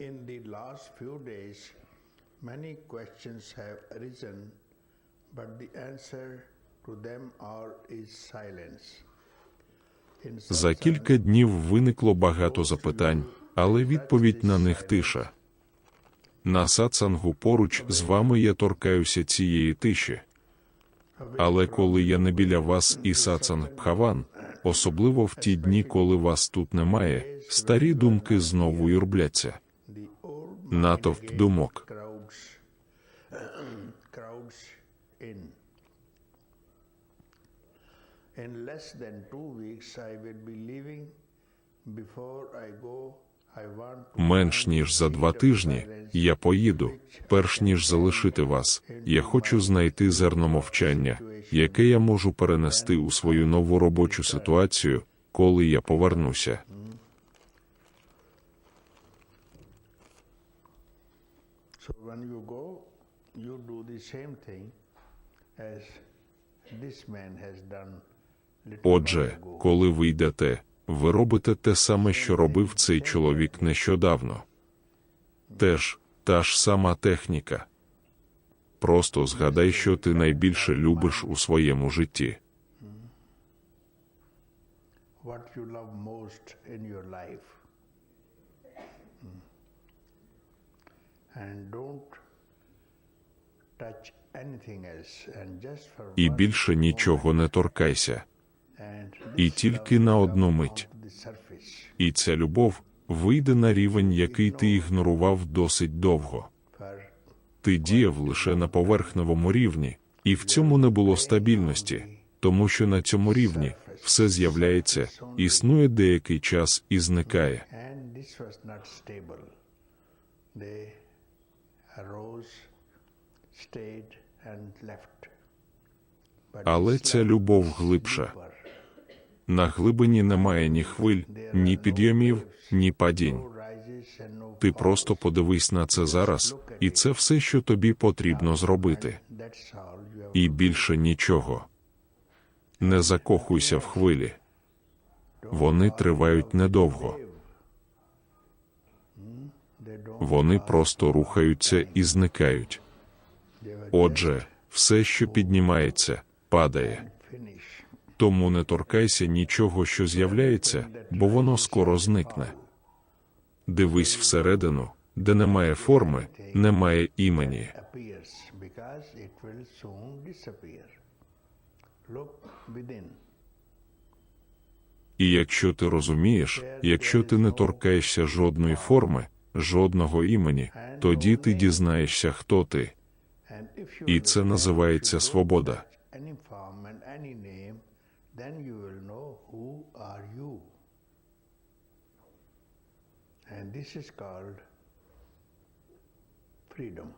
In the last few days, many questions have arisen, but the answer to them all is silence. За кілька днів виникло багато запитань, але відповідь на них тиша. На сатсангу поруч з вами я торкаюся цієї тиші. Але коли я не біля вас і сатсанг Бхаван, особливо в ті дні, коли вас тут немає, старі думки знову юрбляться. Натовп думок. Менш ніж за два тижні я поїду, перш ніж залишити вас. Я хочу знайти зерно мовчання, яке я можу перенести у свою нову робочу ситуацію, коли я повернуся. So when you go, you do the same thing as this man has done. Отже, коли ви йдете, ви робите те саме, що робив цей чоловік нещодавно. Теж та ж сама техніка. Просто згадай, що ти найбільше любиш у своєму житті. what you love most in your life. І більше нічого не торкайся. І тільки на одну мить. І ця любов вийде на рівень, який ти ігнорував досить довго. Ти діяв лише на поверхневому рівні, і в цьому не було стабільності, тому що на цьому рівні все з'являється, існує деякий час і зникає. Arose, stayed and left. Але ця любов глибша. На глибині немає ні хвиль, ні підйомів, ні падінь. Ти просто подивись на це зараз, і це все, що тобі потрібно зробити. І більше нічого. Не закохуйся в хвилі. Вони тривають недовго. Вони просто рухаються і зникають. Отже, все, що піднімається, падає. Тому не торкайся нічого, що з'являється, бо воно скоро зникне. Дивись всередину, де немає форми, немає імені. І якщо ти розумієш, якщо ти не торкаєшся жодної форми, жодного імені, тоді ти дізнаєшся, хто ти. І це називається свобода. And this is called freedom.